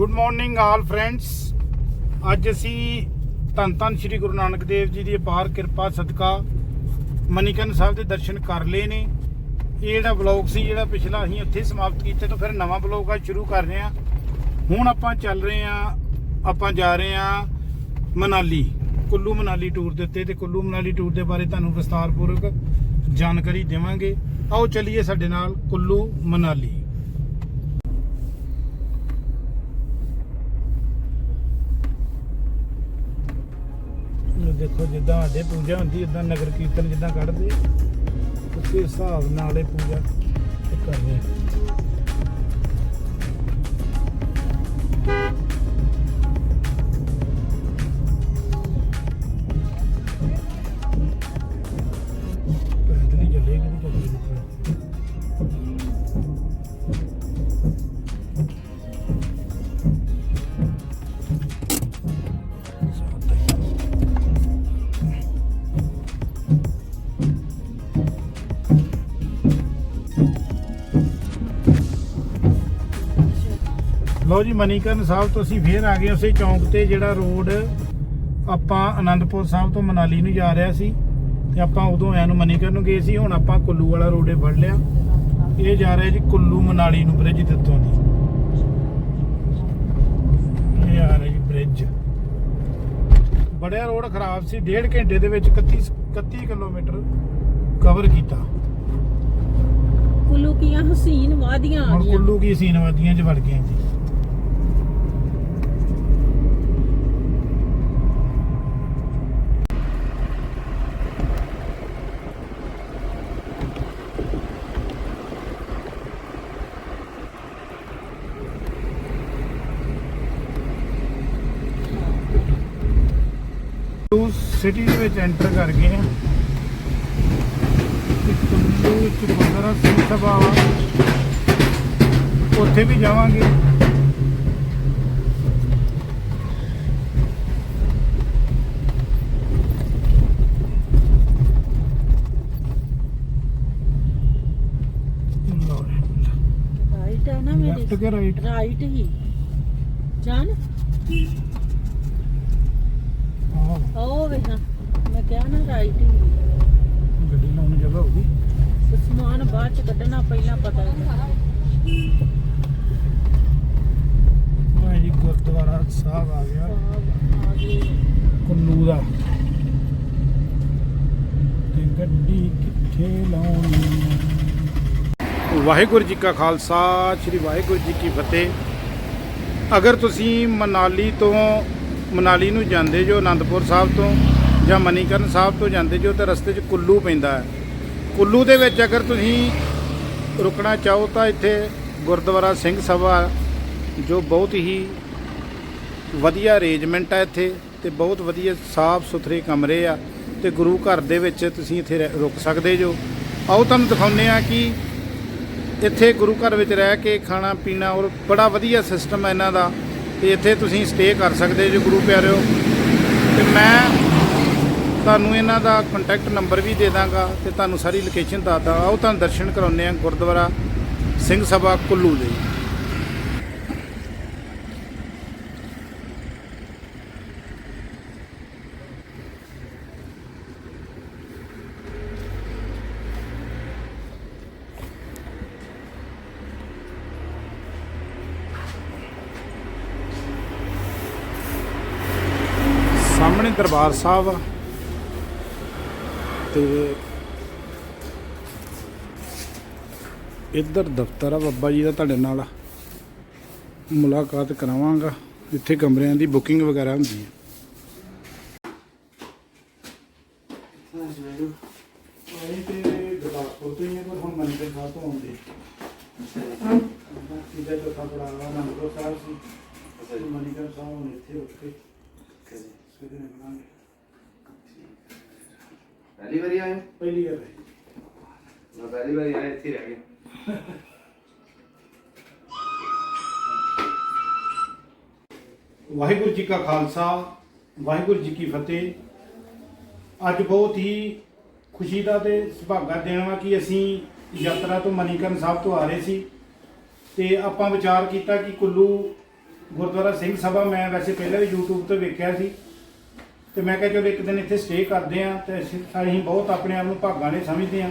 Good morning ਆਲ friends ਅੱਜ ਅਸੀਂ ਧੰਨ ਧੰਨ ਸ੍ਰੀ ਗੁਰੂ ਨਾਨਕ ਦੇਵ ਜੀ ਦੀ ਅਪਾਰ ਕਿਰਪਾ, ਸਦਕਾ ਮਨੀਕਰਨ ਸਾਹਿਬ ਦੇ ਦਰਸ਼ਨ ਕਰ ਲਏ ਨੇ। ਇਹ ਜਿਹੜਾ ਵਲੌਗ ਸੀ, ਜਿਹੜਾ ਪਿਛਲਾ ਅਸੀਂ ਉੱਥੇ ਸਮਾਪਤ ਕੀਤਾ ਤਾਂ ਫਿਰ ਨਵਾਂ ਵਲੌਗ ਅੱਜ ਸ਼ੁਰੂ ਕਰ ਰਹੇ ਹਾਂ। ਹੁਣ ਆਪਾਂ ਚੱਲ ਰਹੇ ਹਾਂ, ਆਪਾਂ ਜਾ ਰਹੇ ਹਾਂ ਮਨਾਲੀ, ਕੁੱਲੂ ਮਨਾਲੀ ਟੂਰ ਦੇ ਉੱਤੇ ਤੇ ਕੁੱਲੂ ਮਨਾਲੀ ਟੂਰ ਦੇ ਬਾਰੇ ਤੁਹਾਨੂੰ ਵਿਸਤਾਰਪੂਰਵਕ ਜਾਣਕਾਰੀ ਦੇਵਾਂਗੇ। ਆਓ ਚੱਲੀਏ ਸਾਡੇ ਨਾਲ ਕੁੱਲੂ ਮਨਾਲੀ ਇਹ ਦੇਖੋ ਜਿੱਦਾਂ ਸਾਡੇ ਪੂਜਾ ਹੁੰਦੀ ਇਦਾਂ ਨਗਰ ਕੀਰਤਨ ਜਿੱਦਾਂ ਕੱਢਦੇ, ਉਸੇ ਹਿਸਾਬ ਨਾਲ ਇਹ ਪੂਜਾ ਕਰਦੇ ਆ। ਲਓ ਜੀ ਮਨੀਕਰਨ ਸਾਹਿਬ ਤੋਂ ਅਸੀਂ ਫੇਰ ਆ ਗਏ ਉਸੇ ਚੌਂਕ ਤੇ ਜਿਹੜਾ ਰੋਡ ਆਪਾਂ ਆਨੰਦਪੁਰ ਸਾਹਿਬ ਤੋਂ ਮਨਾਲੀ ਨੂੰ ਜਾ ਰਿਹਾ ਸੀ ਤੇ ਆਪਾਂ ਉਦੋਂ ਐ ਨੂੰ ਮਨੀਕਰਨ ਨੂੰ ਗਏ ਸੀ। ਹੁਣ ਆਪਾਂ ਕੁੱਲੂ ਵਾਲਾ ਰੋਡੇ ਫੜ ਲਿਆ। ਇਹ ਜਾ ਰਿਹਾ ਜੀ ਕੁੱਲੂ ਮਨਾਲੀ ਨੂੰ ਬ੍ਰਿਜ ਦੇ ਉੱਤੋਂ ਦੀ ਇਹ ਆ ਰਿਹਾ ਜੀ ਬ੍ਰਿਜ ਬੜਿਆ ਰੋਡ ਖਰਾਬ ਸੀ। ਡੇਢ ਘੰਟੇ ਦੇ ਵਿੱਚ 31 31 ਕਿਲੋਮੀਟਰ ਕਵਰ ਕੀਤਾ। ਕੁੱਲੂ ਕੀਆਂ ਹਸੀਨ ਵਾਦੀਆਂ ਆ ਗਈਆਂ। ਕੁੱਲੂ ਕੀ ਸੀਨਵਾਦੀਆਂ 'ਚ ਵੜ ਗਏ ਜੀ। ਕੁੱਲੂ ਸਿਟੀ ਦੇ ਵਿੱਚ ਐਂਟਰ ਕਰ ਗਏ ਹਾਂ ਕੁੱਲੂ ਵਿੱਚ ਗੁਰਦੁਆਰਾ ਸਿੰਘ ਸਭਾ ਉੱਥੇ ਵੀ ਜਾਵਾਂਗੇ। ਰਾਈਟ ਹੈ ਨਾ ਮੇਰੀ। ਰਾਈਟ ਰਾਈਟ ਹੀ। ਜਾਨ ਉਹ ਵੇ ਹਾਂ ਮੈਂ ਕਿਹਾ ਨਾ ਰਾਈਟ ਹੀ ਗੱਡੀ ਲਾਉਣ ਨੂੰ ਜਗ੍ਹਾ ਹੋਊਗੀ ਤੇ ਸਮਾਨ ਬਾਅਦ ਚ ਕੱਢਣਾ ਪਹਿਲਾਂ ਪਤਾ ਨਹੀਂ ਉਹ ਜੀ ਗੁਰਦੁਆਰਾ ਸਾਹਿਬ ਆ ਗਿਆ। ਆ ਗਏ। ਕੁੱਲੂ ਦਾ। ਤੇ ਗੱਡੀ ਕਿੱਥੇ ਲਾਉਣੀ ਵਾਹਿਗੁਰੂ ਜੀ ਕਾ ਖਾਲਸਾ ਸ੍ਰੀ ਵਾਹਿਗੁਰੂ ਜੀ ਕੀ ਫਤਿਹ। ਅਗਰ ਤੁਸੀਂ ਮਨਾਲੀ ਤੋਂ ਮਨਾਲੀ ਨੂੰ ਜਾਂਦੇ ਜੋ ਆਨੰਦਪੁਰ ਸਾਹਿਬ ਤੋਂ ਜਾਂ ਮਨੀਕਰਨ ਸਾਹਿਬ ਤੋਂ ਜਾਂਦੇ ਜੋ ਤਾਂ ਰਸਤੇ 'ਚ ਕੁੱਲੂ ਪੈਂਦਾ ਹੈ। ਕੁੱਲੂ ਦੇ ਵਿੱਚ ਅਗਰ ਤੁਸੀਂ ਰੁਕਣਾ ਚਾਹੋ ਤਾਂ ਇੱਥੇ ਗੁਰਦੁਆਰਾ ਸਿੰਘ ਸਭਾ ਜੋ ਬਹੁਤ ਹੀ ਵਧੀਆ ਅਰੇਂਜਮੈਂਟ ਹੈ ਇੱਥੇ ਤੇ ਬਹੁਤ ਵਧੀਆ ਸਾਫ਼ ਸੁਥਰੇ ਕਮਰੇ ਆ ਤੇ ਗੁਰੂ ਘਰ ਦੇ ਵਿੱਚ ਤੁਸੀਂ ਇੱਥੇ ਰਹਿ- ਰੁਕ ਸਕਦੇ ਜੋ। ਆਓ ਤੁਹਾਨੂੰ ਦਿਖਾਉਂਦੇ ਆ ਕਿ ਇੱਥੇ ਗੁਰੂ ਘਰ ਵਿੱਚ ਰਹਿ ਕੇ ਖਾਣਾ ਪੀਣਾ ਔਰ ਬੜਾ ਵਧੀਆ ਸਿਸਟਮ ਹੈ ਇਹਨਾਂ ਦਾ। ਤੇ ਇੱਥੇ ਤੁਸੀਂ ਸਟੇ ਕਰ ਸਕਦੇ ਜੇ, ਗੁਰੂ ਪਿਆਰਿਓ। ਤੇ ਮੈਂ ਤੁਹਾਨੂੰ ਇਹਨਾਂ ਦਾ ਕੰਟੈਕਟ ਨੰਬਰ ਵੀ ਦੇ ਦਾਂਗਾ ਤੇ ਤੁਹਾਨੂੰ ਸਾਰੀ ਲੋਕੇਸ਼ਨ ਦੱਸਦਾ ਆਓ ਤੁਹਾਨੂੰ ਦਰਸ਼ਨ ਕਰਾਉਂਦੇ ਆ ਗੁਰਦੁਆਰਾ ਸਿੰਘ ਸਭਾ ਕੁੱਲੂ ਦੇ। ਸਾਹਮਣੇ ਦਰਬਾਰ ਸਾਹਿਬ ਆ। ਤੇ ਇੱਧਰ ਦਫ਼ਤਰ ਆ ਬੱਬਾ ਜੀ ਦਾ ਤੁਹਾਡੇ ਨਾਲ। ਮੁਲਾਕਾਤ ਕਰਾਵਾਂਗਾ। ਇੱਥੇ ਕਮਰਿਆਂ ਦੀ ਬੁਕਿੰਗ ਵਗੈਰਾ ਹੁੰਦੀ ਹੈ। ਮਨੀਕਰਨ ਸਾਹਿਬ ਹੁਣ ਇੱਥੇ ਉੱਥੇ ਸਵੇਰੇ ਨਿਕਲਾਂਗੇ ਪਹਿਲੀ ਵਾਰੀ ਆਏ ਹੋ? ਪਹਿਲੀ ਗੱਲ ਹੈ ਮੈਂ ਪਹਿਲੀ ਵਾਰੀ ਆਇਆ ਇੱਥੇ ਹੀ ਰਹਿ ਗਿਆ ਵਾਹਿਗੁਰੂ ਜੀ ਕਾ ਖਾਲਸਾ ਵਾਹਿਗੁਰੂ ਜੀ ਕੀ ਫਤਿਹ। ਅੱਜ ਬਹੁਤ ਹੀ ਖੁਸ਼ੀ ਦਾ ਤੇ ਸੁਭਾਗਾ ਦਿਨ ਵਾ ਕਿ ਅਸੀਂ ਯਾਤਰਾ ਤੋਂ ਮਨੀਕਰਨ ਸਾਹਿਬ ਤੋਂ ਆ ਰਹੇ ਸੀ। ਤੇ ਆਪਾਂ ਵਿਚਾਰ ਕੀਤਾ ਕਿ ਕੁੱਲੂ ਗੁਰਦੁਆਰਾ ਸਿੰਘ ਸਭਾ ਮੈਂ ਵੈਸੇ ਪਹਿਲਾਂ ਵੀ YouTube ਤੇ ਵੇਖਿਆ ਸੀ। ਤੇ ਮੈਂ ਕਿਹਾ ਚਲੋ ਇੱਕ ਦਿਨ ਇੱਥੇ ਸਟੇ ਕਰਦੇ ਆ ਤੇ ਅਸੀਂ ਅਸੀਂ ਬਹੁਤ ਆਪਣੇ ਆਪ ਨੂੰ ਭਾਗਾਂ ਨੇ ਸਮਝਦੇ ਆ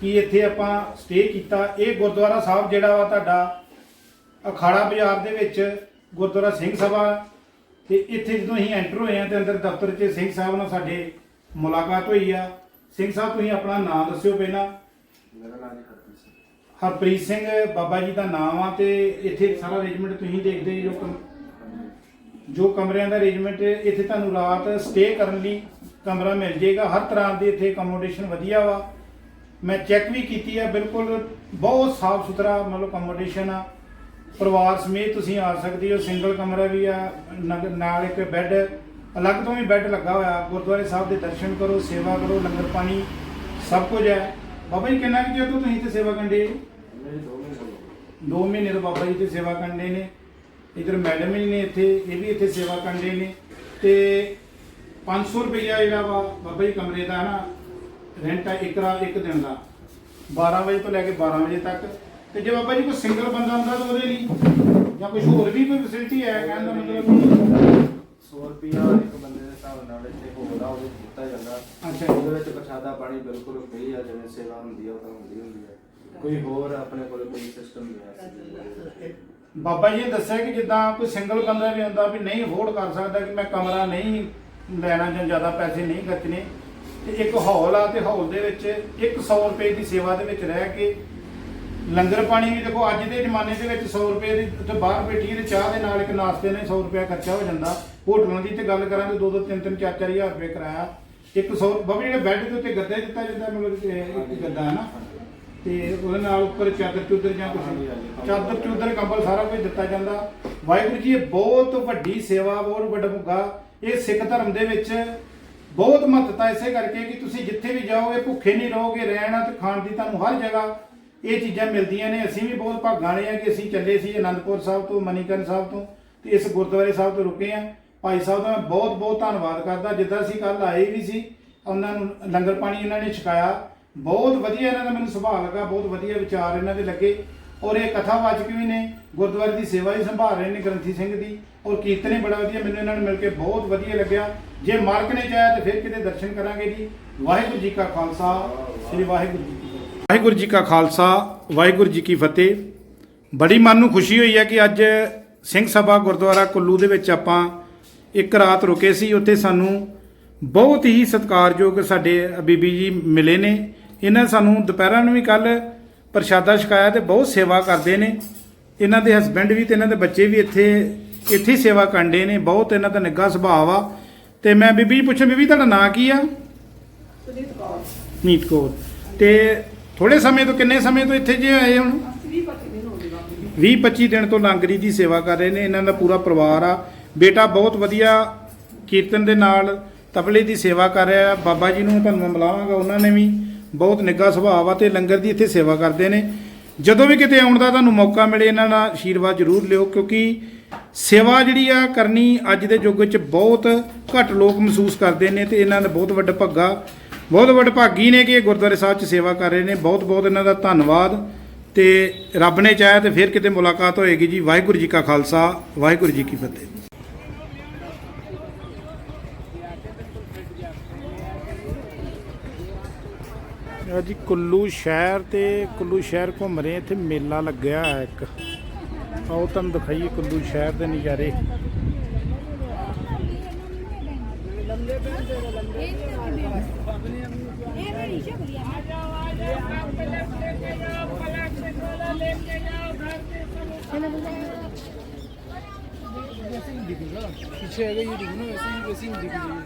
ਕਿ ਇੱਥੇ ਆਪਾਂ ਸਟੇ ਕੀਤਾ। ਇਹ ਗੁਰਦੁਆਰਾ ਸਾਹਿਬ ਜਿਹੜਾ ਵਾ ਤੁਹਾਡਾ ਅਖਾੜਾ ਬਾਜ਼ਾਰ ਦੇ ਵਿੱਚ ਗੁਰਦੁਆਰਾ ਸਿੰਘ ਸਭਾ ਤੇ ਇੱਥੇ ਜਦੋਂ ਅਸੀਂ ਐਂਟਰ ਹੋਏ ਆ ਤੇ ਅੰਦਰ ਦਫ਼ਤਰ 'ਚ ਸਿੰਘ ਸਾਹਿਬ ਨਾਲ ਸਾਡੇ ਮੁਲਾਕਾਤ ਹੋਈ ਆ। ਸਿੰਘ ਸਾਹਿਬ ਤੁਸੀਂ ਆਪਣਾ ਨਾਮ ਦੱਸਿਓ ਪਹਿਲਾਂ। ਮੇਰਾ ਨਾਮ ਹਰਪ੍ਰੀਤ ਸਿੰਘ। ਹਰਪ੍ਰੀਤ ਸਿੰਘ ਬਾਬਾ ਜੀ ਦਾ ਨਾਮ ਆ ਤੇ ਇੱਥੇ ਸਾਰਾ ਅਰੇਂਜਮੈਂਟ ਤੁਸੀਂ ਦੇਖਦੇ ਜੋ ਜੋ ਕਮਰਿਆਂ ਦਾ ਅਰੇਂਜਮੈਂਟ ਇੱਥੇ ਤੁਹਾਨੂੰ ਰਾਤ ਸਟੇ ਕਰਨ ਲਈ ਕਮਰਾ ਮਿਲ ਜਾਏਗਾ। ਹਰ ਤਰ੍ਹਾਂ ਦੀ ਇੱਥੇ ਅਕਮੋਡੇਸ਼ਨ ਵਧੀਆ ਵਾ। ਮੈਂ ਚੈੱਕ ਵੀ ਕੀਤੀ ਆ ਬਿਲਕੁਲ ਬਹੁਤ ਸਾਫ਼ ਸੁਥਰਾ ਮਤਲਬ ਅਕਮੋਡੇਸ਼ਨ ਆ। ਪਰਿਵਾਰ ਸਮੇਤ ਤੁਸੀਂ ਆ ਸਕਦੇ ਹੋ ਸਿੰਗਲ ਕਮਰਾ ਵੀ ਆ ਨਾਲ ਇੱਕ ਬੈੱਡ ਅਲੱਗ ਤੋਂ ਵੀ ਬੈੱਡ ਲੱਗਾ ਹੋਇਆ। ਗੁਰਦੁਆਰੇ ਸਾਹਿਬ ਦੇ ਦਰਸ਼ਨ ਕਰੋ ਸੇਵਾ ਕਰੋ ਲੰਗਰ ਪਾਣੀ ਸਭ ਕੁਝ ਹੈ। ਬਾਬਾ ਜੀ ਕਿੰਨਾ ਕੁ ਤੋਂ ਤੁਸੀਂ ਇੱਥੇ ਸੇਵਾ ਮੇਰੇ ਦੋ ਮਹੀਨੇ ਤੋਂ ਬਾਬਾ ਜੀ ਤੇ ਸੇਵਾ ਕਰਨੇ ਨੇ। ਇਧਰ ਮੈਡਮ ਜੀ ਨੇ ਇੱਥੇ ਇਹ ਵੀ ਇੱਥੇ ਸੇਵਾ ਕਰਨੇ ਨੇ। ਤੇ 500 ਰੁਪਈਆ ਜਿਹੜਾ ਵਾ ਬਾਬਾ ਜੀ ਕਮਰੇ ਦਾ ਨਾ ਰੈਂਟ ਆ ਇੱਕ ਰਾਤ ਇੱਕ ਦਿਨ ਦਾ। 12 ਵਜੇ ਤੋਂ ਲੈ ਕੇ 12 ਵਜੇ ਤੱਕ। ਤੇ ਜੇ ਬਾਬਾ ਜੀ ਕੋਈ ਸਿੰਗਲ ਬੰਦਾ ਹੁੰਦਾ ਤਾਂ ਉਹਦੇ ਲਈ ਜਾਂ ਕੁਝ ਹੋਰ ਵੀ ਕੋਈ ਫੈਸਿਲਿਟੀ ਹੈ? ਕਹਿਣ ਦਾ ਮਤਲਬ ਕਿ? 100 ਰੁਪਿਆ ਇੱਕ ਬੰਦੇ ਦੇ ਹਿਸਾਬ ਨਾਲ ਇੱਥੇ ਹੋਦਾ ਉਹ ਦਿੱਤਾ ਜਾਂਦਾ। ਅੱਛਾ। ਉਹਦੇ ਵਿੱਚ ਪ੍ਰਸ਼ਾਦਾ ਪਾਣੀ ਬਿਲਕੁਲ ਫ੍ਰੀ ਆ ਜਿਵੇਂ ਸੇਵਾ ਹੁੰਦੀ ਆ ਉਹ ਤਾਂ ਹੁੰਦੀ ਹੁੰਦੀ ਹੈ ਕੋਈ ਹੋਰ ਆਪਣੇ ਕੋਲ ਕੋਈ ਸਿਸਟਮ ਨਹੀਂ ਹੈ। ਬਾਬਾ ਜੀ ਨੇ ਦੱਸਿਆ ਕਿ ਜਿੱਦਾਂ ਕੋਈ ਸਿੰਗਲ ਬੰਦਾ ਵੀ ਹੁੰਦਾ ਵੀ ਨਹੀਂ ਅਫੋਰਡ ਕਰ ਸਕਦਾ ਕਿ ਮੈਂ ਕਮਰਾ ਨਹੀਂ ਲੈਣਾ ਜਾਂ ਜ਼ਿਆਦਾ ਪੈਸੇ ਨਹੀਂ ਖਰਚਣੇ, ਤੇ ਇੱਕ ਹੌਲ ਆ ਤੇ ਹੌਲ ਦੇ ਵਿੱਚ 100 ਰੁਪਏ ਦੀ ਸੇਵਾ ਦੇ ਵਿੱਚ ਰਹਿ ਕੇ ਲੰਗਰ ਪਾਣੀ ਵੀ ਦੇਖੋ ਅੱਜ ਦੇ ਜ਼ਮਾਨੇ ਦੇ ਵਿੱਚ 100 ਰੁਪਏ ਦੀ ਉੱਥੇ ਬਾਹਰ ਬੈਠੀਏ ਤੇ ਚਾਹ ਦੇ ਨਾਲ ਇੱਕ ਨਾਸ਼ਤੇ ਨਾਲ 100 ਰੁਪਏ ਖਰਚਾ ਹੋ ਜਾਂਦਾ। ਹੋਟਲਾਂ ਦੀ ਤੇ ਗੱਲ ਕਰਾਂ ਤੇ 2 2 3 3 4 4000 ਰੁਪਏ ਕਿਰਾਇਆ। 100 ਬਾਬਾ ਜਿਹੜੇ ਬੈੱਡ ਦੇ ਉੱਤੇ ਗੱਦਾ ਦਿੱਤਾ ਜਾਂਦਾ ਮਤਲਬ ਇੱਕ ਗੱਦਾ ਹੈ ਨਾ। ਤੇ ਉਹਦੇ ਨਾਲ ਉੱਪਰ ਚਾਦਰ ਚੁੱਦਰ ਜਾਂ ਕੁਝ ਚਾਦਰ ਚੁੱਦਰ, ਕੰਬਲ ਸਾਰਾ ਕੁਝ ਦਿੱਤਾ ਜਾਂਦਾ। ਵਾਹਿਗੁਰੂ ਜੀ, ਇਹ ਬਹੁਤ ਵੱਡੀ ਸੇਵਾ, ਬਹੁਤ ਵੱਡਾ ਮੁੱਗਾ। ਇਹ ਸਿੱਖ ਧਰਮ ਦੇ ਵਿੱਚ ਬਹੁਤ ਮਹੱਤਤਾ ਇਸੇ ਕਰਕੇ ਕਿ ਤੁਸੀਂ ਜਿੱਥੇ ਵੀ ਜਾਓਗੇ, ਭੁੱਖੇ ਨਹੀਂ ਰਹੋਗੇ, ਰਹਿਣਾ ਤੇ ਖਾਣ ਦੀ ਤੁਹਾਨੂੰ ਹਰ ਜਗ੍ਹਾ ਇਹ ਚੀਜ਼ਾਂ ਮਿਲਦੀਆਂ ਨੇ। ਅਸੀਂ ਵੀ ਬਹੁਤ ਭਾਗਾਂ ਵਾਲੇ ਆ ਕਿ ਅਸੀਂ ਚੱਲੇ ਸੀ ਅਨੰਦਪੁਰ ਸਾਹਿਬ ਤੋਂ, ਮਨੀਕਰਨ ਸਾਹਿਬ ਤੋਂ ਤੇ ਇਸ ਗੁਰਦੁਆਰੇ ਸਾਹਿਬ ਤੋਂ ਰੁਕੇ ਆ ਭਾਈ ਸਾਹਿਬ ਦਾ ਮੈਂ ਬਹੁਤ ਬਹੁਤ ਧੰਨਵਾਦ ਕਰਦਾ। ਜਿੱਦਾਂ ਅਸੀਂ ਕੱਲ ਆਏ ਵੀ ਸੀ, ਉਹਨਾਂ ਨੂੰ ਲੰਗਰ ਪਾਣੀ ਇਹਨਾਂ ਨੇ ਛਕਾਇਆ। ਬਹੁਤ ਵਧੀਆ ਇਹਨਾਂ ਦਾ ਮੈਨੂੰ ਸੁਭਾਅ ਲੱਗਾ, ਬਹੁਤ ਵਧੀਆ ਵਿਚਾਰ ਇਹਨਾਂ ਦੇ ਲੱਗੇ। ਔਰ ਇਹ ਕਥਾਵਾਚਕ ਵੀ ਨੇ, ਗੁਰਦੁਆਰੇ ਦੀ ਸੇਵਾ ਹੀ ਸੰਭਾਲ ਰਹੇ ਨੇ ਗ੍ਰੰਥੀ ਸਿੰਘ ਦੀ। ਔਰ ਕੀਰਤਨ ਹੀ ਬੜਾ ਵਧੀਆ, ਮੈਨੂੰ ਇਹਨਾਂ ਨੂੰ ਮਿਲ ਕੇ ਬਹੁਤ ਵਧੀਆ ਲੱਗਿਆ। ਜੇ ਮਾਲਕ ਨੇ ਚਾਹਿਆ ਤਾਂ ਫਿਰ ਕਿਤੇ ਦਰਸ਼ਨ ਕਰਾਂਗੇ ਜੀ। ਵਾਹਿਗੁਰੂ ਜੀ ਕਾ ਖਾਲਸਾ, ਸ੍ਰੀ ਵਾਹਿਗੁਰੂ ਜੀ ਕੀ ਫਤਿਹ। ਵਾਹਿਗੁਰੂ ਜੀ ਕਾ ਖਾਲਸਾ, ਵਾਹਿਗੁਰੂ ਜੀ ਕੀ ਫਤਿਹ। ਬੜੀ ਮਨ ਨੂੰ ਖੁਸ਼ੀ ਹੋਈ ਹੈ ਕਿ ਅੱਜ ਸਿੰਘ ਸਭਾ ਗੁਰਦੁਆਰਾ ਕੁੱਲੂ ਦੇ ਵਿੱਚ ਆਪਾਂ ਇੱਕ ਰਾਤ ਰੁਕੇ ਸੀ। ਉੱਥੇ ਸਾਨੂੰ ਬਹੁਤ ਹੀ ਸਤਿਕਾਰਯੋਗ ਸਾਡੇ ਬੀਬੀ ਜੀ ਮਿਲੇ ਨੇ। ਇਹਨਾਂ ਸਾਨੂੰ ਦੁਪਹਿਰਾਂ ਨੂੰ ਵੀ ਕੱਲ ਪ੍ਰਸ਼ਾਦਾ ਛਕਾਇਆ ਤੇ ਬਹੁਤ ਸੇਵਾ ਕਰਦੇ ਨੇ। ਇਹਨਾਂ ਦੇ ਹਸਬੰਡ ਵੀ ਤੇ ਇਹਨਾਂ ਦੇ ਬੱਚੇ ਵੀ ਇੱਥੇ ਇੱਥੇ ਹੀ ਸੇਵਾ ਕਰਦੇ ਨੇ। ਬਹੁਤ ਇਹਨਾਂ ਦਾ ਨਿੱਘਾ ਸੁਭਾਅ ਆ। ਤੇ ਮੈਂ ਬੀਬੀ ਪੁੱਛਾਂ ਬੀਬੀ ਤੁਹਾਡਾ ਨਾਂ ਕੀ ਆ? ਨੀਤ ਕੌਰ। ਤੇ ਥੋੜੇ ਸਮੇਂ ਤੋਂ ਕਿੰਨੇ ਸਮੇਂ ਤੋਂ ਇੱਥੇ ਜੇ ਆਏ ਹੁਣ? 20 25 ਦਿਨ ਤੋਂ ਲੰਗਰੀ ਦੀ ਸੇਵਾ ਕਰ ਰਹੇ ਨੇ। ਇਹਨਾਂ ਦਾ ਪੂਰਾ ਪਰਿਵਾਰ ਆ। ਬੇਟਾ ਬਹੁਤ ਵਧੀਆ ਕੀਰਤਨ ਦੇ ਨਾਲ ਤਬਲੇ ਦੀ ਸੇਵਾ ਕਰ ਰਿਹਾ। ਬਾਬਾ ਜੀ ਨੂੰ ਤੁਹਾਨੂੰ ਮਿਲਾਵਾਂਗਾ ਉਹਨਾਂ ਨੇ ਵੀ। ਬਹੁਤ ਨਿੱਘਾ ਸੁਭਾਅ ਆ ਤੇ ਲੰਗਰ ਦੀ ਇੱਥੇ ਸੇਵਾ ਕਰਦੇ ਨੇ। ਜਦੋਂ ਵੀ ਕਿਤੇ ਆਉਣ ਦਾ ਤੁਹਾਨੂੰ ਮੌਕਾ ਮਿਲੇ, ਇਹਨਾਂ ਦਾ ਆਸ਼ੀਰਵਾਦ ਜ਼ਰੂਰ ਲਿਓ, ਕਿਉਂਕਿ ਸੇਵਾ ਜਿਹੜੀ ਆ ਕਰਨੀ ਅੱਜ ਦੇ ਯੁੱਗ ਵਿੱਚ ਬਹੁਤ ਘੱਟ ਲੋਕ ਮਹਿਸੂਸ ਕਰਦੇ ਨੇ ਤੇ ਇਹਨਾਂ ਦਾ ਬਹੁਤ ਵੱਡਾ ਭੱਗਾ, ਬਹੁਤ ਵੱਡੇ ਭਾਗੀ ਨੇ ਕਿ ਇਹ ਗੁਰਦੁਆਰੇ ਸਾਹਿਬ 'ਚ ਸੇਵਾ ਕਰ ਰਹੇ ਨੇ। ਬਹੁਤ ਬਹੁਤ ਇਹਨਾਂ ਦਾ ਧੰਨਵਾਦ ਤੇ ਰੱਬ ਨੇ ਚਾਹਿਆ ਤੇ ਫਿਰ ਕਿਤੇ ਮੁਲਾਕਾਤ ਹੋਏਗੀ ਜੀ। ਵਾਹਿਗੁਰੂ ਜੀ ਕਾ ਖਾਲਸਾ, ਵਾਹਿਗੁਰੂ ਜੀ ਕੀ ਫਤਿਹ। ਜੀ ਕੁੱਲੂ ਸ਼ਹਿਰ ਤੇ ਕੁੱਲੂ ਸ਼ਹਿਰ ਘੁੰਮ ਰਹੇ ਇੱਥੇ ਮੇਲਾ ਲੱਗਿਆ ਹੈ ਇੱਕ ਆਓ ਤੁਹਾਨੂੰ ਦਿਖਾਈਏ ਕੁੱਲੂ ਸ਼ਹਿਰ ਦੇ ਨਜ਼ਾਰੇ पीछे अगर ये देखो ना वैसे ही वैसे ही दिख रही है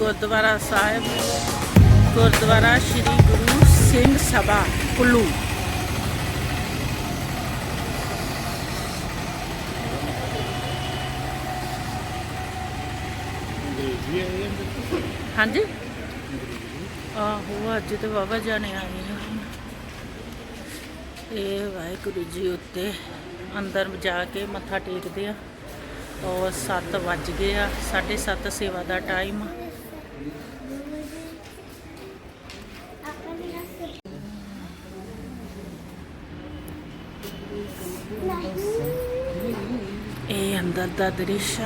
ਗੁਰਦੁਆਰਾ ਸਾਹਿਬ ਗੁਰਦੁਆਰਾ ਸ੍ਰੀ ਗੁਰੂ ਸਿੰਘ ਸਭਾ ਕੁੱਲੂ। ਹਾਂਜੀ? ਆਹੋ ਅੱਜ ਤੇ ਬਾਬਾ ਜਾਣੇ ਆਏ ਹਨ ਇਹ ਵਾਹਿਗੁਰੂ ਜੀ ਉੱਤੇ ਅੰਦਰ ਜਾ ਕੇ ਮੱਥਾ ਟੇਕਦੇ ਆ। ਔਰ 7 ਵੱਜ ਗਏ ਆ 7:30 ਸੇਵਾ ਦਾ ਟਾਈਮ ਇਹ ਅੰਦਰ ਦਾ ਦ੍ਰਿਸ਼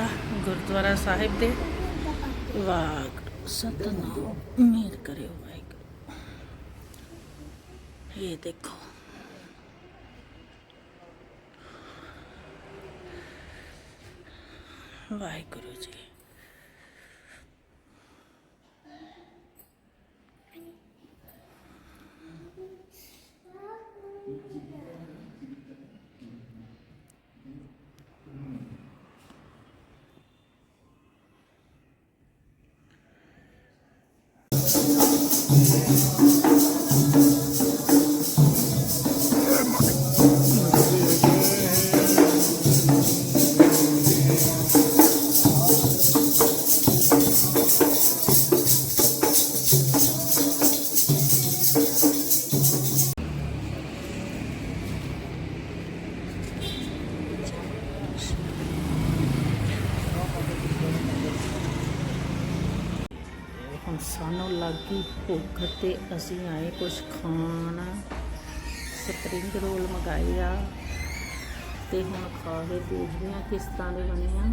ਗੁਰਦੁਆਰਾ ਸਾਹਿਬ ਦੇ ਵਾਹਿਗੁਰੂ ਸਤਨਾਮ ਮੇਰ ਕਰਿਓ ਵਾਹਿਗੁਰੂ। ਇਹ ਦੇਖੋ। ਵਾਹਿਗੁਰੂ ਜੀ ਭੁੱਖ ਤੇ ਅਸੀਂ ਆਏ ਕੁਝ ਖਾਣ। ਸਪਰਿੰਗ ਰੋਲ ਮੰਗਾਏ ਆ ਤੇ ਹੁਣ ਖਾ ਕੇ ਦੇਖਦੇ ਆ ਕਿਸ ਤਰ੍ਹਾਂ ਦੇ ਬਣੇ ਆ।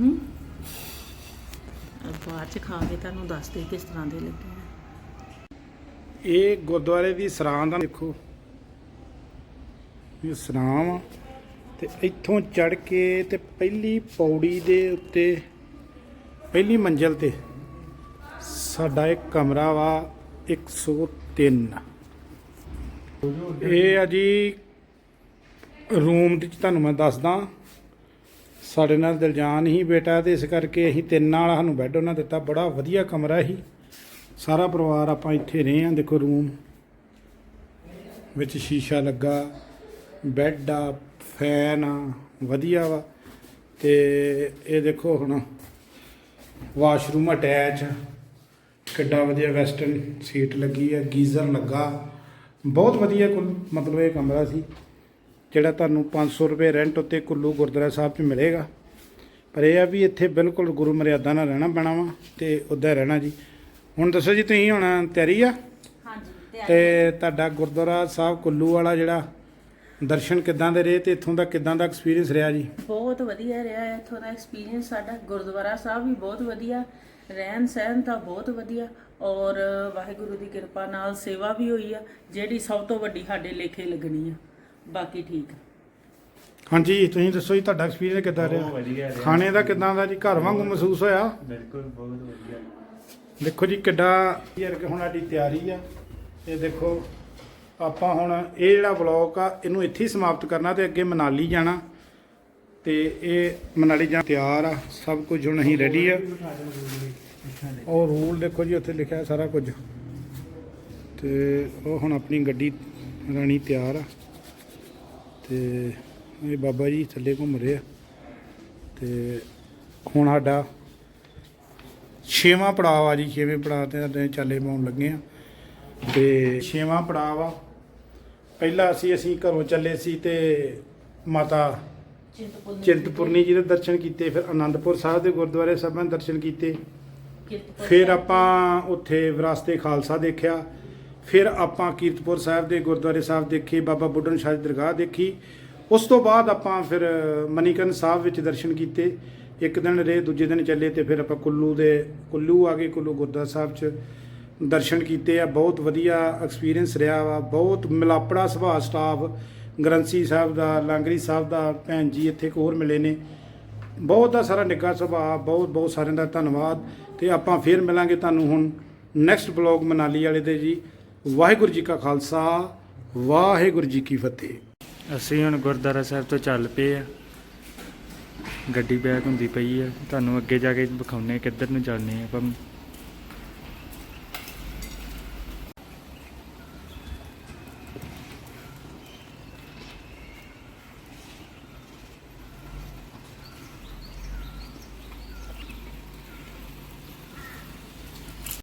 ਹੂੰ? ਬਾਅਦ ਚ ਖਾ ਕੇ ਤੁਹਾਨੂੰ ਦੱਸਦੇ ਕਿਸ ਤਰ੍ਹਾਂ ਦੇ ਲੱਗੇ ਆ। ਇਹ ਗੁਰਦੁਆਰੇ ਦੀ ਸਰਾਂ ਦਾ ਦੇਖੋ। ਇਹ ਸਰਾਂ ਤੇ ਇੱਥੋਂ ਚੜ ਕੇ ਤੇ ਪਹਿਲੀ ਪੌੜੀ ਦੇ ਉੱਤੇ, ਪਹਿਲੀ ਮੰਜ਼ਲ ਤੇ ਸਾਡਾ ਇੱਕ ਕਮਰਾ ਵਾ 103 ਇਹ ਆ ਜੀ ਰੂਮ ਵਿੱਚ ਤੁਹਾਨੂੰ ਮੈਂ ਦੱਸਦਾ। ਸਾਡੇ ਨਾਲ ਦਿਲਜਾਨ ਹੀ ਬੇਟਾ ਤੇ ਇਸ ਕਰਕੇ ਅਸੀਂ ਤਿੰਨ ਨਾਲ ਸਾਨੂੰ ਬੈੱਡ ਉਹਨਾਂ ਦਿੱਤਾ। ਬੜਾ ਵਧੀਆ ਕਮਰਾ ਸੀ। ਸਾਰਾ ਪਰਿਵਾਰ ਆਪਾਂ ਇੱਥੇ ਰਹੇ ਹਾਂ। ਦੇਖੋ ਰੂਮ ਵਿੱਚ ਸ਼ੀਸ਼ਾ ਲੱਗਾ, ਬੈੱਡ ਆ, ਫੈਨ ਆ, ਵਧੀਆ ਵਾ। ਤੇ ਇਹ ਦੇਖੋ ਹੁਣ ਵਾਸ਼ਰੂਮ ਅਟੈਚ ਕਿੱਡਾ ਵਧੀਆ ਵੈਸਟਰਨ ਸੀਟ ਲੱਗੀ ਹੈ ਗੀਜ਼ਰ ਲੱਗਾ। ਬਹੁਤ ਵਧੀਆ ਕੁੱਲ ਮਤਲਬ ਇਹ ਕਮਰਾ ਸੀ ਜਿਹੜਾ ਤੁਹਾਨੂੰ 500 ਰੁਪਏ ਰੈਂਟ ਉੱਤੇ ਕੁੱਲੂ ਗੁਰਦੁਆਰਾ ਸਾਹਿਬ 'ਚ ਮਿਲੇਗਾ। ਪਰ ਇਹ ਆ ਵੀ ਇੱਥੇ ਬਿਲਕੁਲ ਗੁਰੂ ਮਰਿਆਦਾ ਨਾਲ ਰਹਿਣਾ ਪੈਣਾ ਵਾ ਤੇ ਉੱਦਾਂ ਰਹਿਣਾ ਜੀ। ਹੁਣ ਦੱਸੋ ਜੀ ਤੁਸੀਂ ਹੁਣ ਤਿਆਰੀ ਆ? ਹਾਂਜੀ ਤੇ ਤੁਹਾਡਾ ਗੁਰਦੁਆਰਾ ਸਾਹਿਬ ਕੁੱਲੂ ਵਾਲਾ ਜਿਹੜਾ ਦਰਸ਼ਨ ਕਿੱਦਾਂ ਦੇ ਰਹੇ ਤੇ ਇੱਥੋਂ ਦਾ ਕਿੱਦਾਂ ਦਾ ਐਕਸਪੀਰੀਅੰਸ ਰਿਹਾ ਜੀ? ਬਹੁਤ ਵਧੀਆ ਰਿਹਾ ਇੱਥੋਂ ਦਾ ਐਕਸਪੀਰੀਅੰਸ ਸਾਡਾ ਗੁਰਦੁਆਰਾ ਸਾਹਿਬ ਵੀ ਬਹੁਤ ਵਧੀਆ। ਰਹਿਣ ਸਹਿਣ ਤਾਂ ਬਹੁਤ ਵਧੀਆ ਔਰ ਵਾਹਿਗੁਰੂ ਦੀ ਕਿਰਪਾ ਨਾਲ ਸੇਵਾ ਵੀ ਹੋਈ ਆ ਜਿਹੜੀ ਸਭ ਤੋਂ ਵੱਡੀ ਸਾਡੇ ਲੇਖੇ ਲੱਗਣੀ ਆ। ਬਾਕੀ ਠੀਕ ਹਾਂਜੀ ਤੁਸੀਂ ਦੱਸੋ ਜੀ ਤੁਹਾਡਾ ਐਕਸਪੀਰੀਅੰਸ ਕਿੱਦਾਂ ਰਿਹਾ? ਖਾਣੇ ਦਾ ਕਿੱਦਾਂ ਦਾ ਜੀ? ਘਰ ਵਾਂਗੂ ਮਹਿਸੂਸ ਹੋਇਆ? ਬਿਲਕੁਲ ਬਹੁਤ ਵਧੀਆ। ਦੇਖੋ ਜੀ ਕਿੱਡਾ ਯਾਰ ਕਿ ਹੁਣ ਸਾਡੀ ਤਿਆਰੀ ਆ। ਇਹ ਦੇਖੋ ਆਪਾਂ ਹੁਣ ਇਹ ਜਿਹੜਾ ਵਲੌਗ ਆ ਇਹਨੂੰ ਇੱਥੇ ਹੀ ਸਮਾਪਤ ਕਰਨਾ ਤੇ ਅੱਗੇ ਮਨਾਲੀ ਜਾਣਾ। ਤੇ ਇਹ ਮਨਾਲੀ ਜਾਣ ਤਿਆਰ ਆ, ਸਭ ਕੁਝ ਹੁਣ ਅਸੀਂ ਰੈਡੀ ਆ। ਉਹ ਰੂਲ ਦੇਖੋ ਜੀ, ਉੱਥੇ ਲਿਖਿਆ ਸਾਰਾ ਕੁਝ। ਤੇ ਉਹ ਹੁਣ ਆਪਣੀ ਗੱਡੀ ਰਾਣੀ ਤਿਆਰ ਆ। ਤੇ ਇਹ ਬਾਬਾ ਜੀ ਥੱਲੇ ਘੁੰਮ ਰਹੇ ਆ। ਤੇ ਹੁਣ ਸਾਡਾ ਛੇਵਾਂ ਪੜਾਅ ਆ ਜੀ, ਛੇਵੇਂ ਪੜਾਅ ਤੇ ਅਸੀਂ ਚਾਲੇ ਪਾਉਣ ਲੱਗੇ ਆ। ਤੇ ਛੇਵਾਂ ਪੜਾਅ ਵਾ। ਪਹਿਲਾਂ ਅਸੀਂ ਅਸੀਂ ਘਰੋਂ ਚੱਲੇ ਸੀ ਤੇ ਮਾਤਾ ਚਿੰਤਪੁਰਨੀ ਚਿੰਤਪੁਰਨੀ ਜੀ ਦੇ ਦਰਸ਼ਨ ਕੀਤੇ ਫਿਰ ਆਨੰਦਪੁਰ ਸਾਹਿਬ ਦੇ ਗੁਰਦੁਆਰੇ ਸਾਹਿਬਾਂ ਦੇ ਦਰਸ਼ਨ ਕੀਤੇ। ਫਿਰ। ਆਪਾਂ ਉੱਥੇ ਵਿਰਾਸਤੇ ਖਾਲਸਾ ਦੇਖਿਆ। ਫਿਰ ਆਪਾਂ ਕੀਰਤਪੁਰ ਸਾਹਿਬ ਦੇ ਗੁਰਦੁਆਰੇ ਸਾਹਿਬ ਦੇਖੇ ਬਾਬਾ ਬੁੱਢਨ ਸ਼ਾਹ ਦੀ ਦਰਗਾਹ ਦੇਖੀ। ਉਸ ਤੋਂ ਬਾਅਦ ਆਪਾਂ ਫਿਰ ਮਨੀਕਰਨ ਸਾਹਿਬ ਵਿੱਚ ਦਰਸ਼ਨ ਕੀਤੇ। ਇੱਕ ਦਿਨ ਰਹੇ ਦੂਜੇ ਦਿਨ ਚੱਲੇ ਤੇ ਫਿਰ ਆਪਾਂ ਕੁੱਲੂ ਦੇ ਕੁੱਲੂ ਆ ਗਏ ਕੁੱਲੂ ਗੁਰਦੁਆਰਾ ਸਾਹਿਬ 'ਚ ਦਰਸ਼ਨ ਕੀਤੇ ਆ। ਬਹੁਤ ਵਧੀਆ ਐਕਸਪੀਰੀਅੰਸ ਰਿਹਾ ਵਾ ਬਹੁਤ ਮਿਲਾਪੜਾ ਸੁਭਾਅ ਸਟਾਫ ਗ੍ਰੰਥੀ ਸਾਹਿਬ ਦਾ, ਲਾਂਗਰੀ ਸਾਹਿਬ ਦਾ, ਭੈਣ ਜੀ ਇੱਥੇ ਇੱਕ ਹੋਰ ਮਿਲੇ ਨੇ। ਬਹੁਤ ਦਾ ਸਾਰਾ ਨਿੱਘਾ ਸੁਭਾਅ, ਬਹੁਤ ਬਹੁਤ ਸਾਰਿਆਂ ਦਾ ਧੰਨਵਾਦ। ਤੇ ਆਪਾਂ ਫੇਰ ਮਿਲਾਂਗੇ ਤੁਹਾਨੂੰ ਹੁਣ ਨੈਕਸਟ ਬਲੌਗ ਮਨਾਲੀ ਵਾਲੇ ਦੇ ਜੀ। ਵਾਹਿਗੁਰੂ ਜੀ ਕਾ ਖਾਲਸਾ, ਵਾਹਿਗੁਰੂ ਜੀ ਕੀ ਫਤਿਹ। ਅਸੀਂ ਹੁਣ ਗੁਰਦੁਆਰਾ ਸਾਹਿਬ ਤੋਂ ਚੱਲ ਪਏ ਆ। ਗੱਡੀ ਬੈਕ ਹੁੰਦੀ ਪਈ ਆ। ਤੁਹਾਨੂੰ ਅੱਗੇ ਜਾ ਕੇ ਵਿਖਾਉਨੇ ਕਿੱਧਰ ਨੂੰ ਚੱਲਨੇ ਆ ਆਪਾਂ।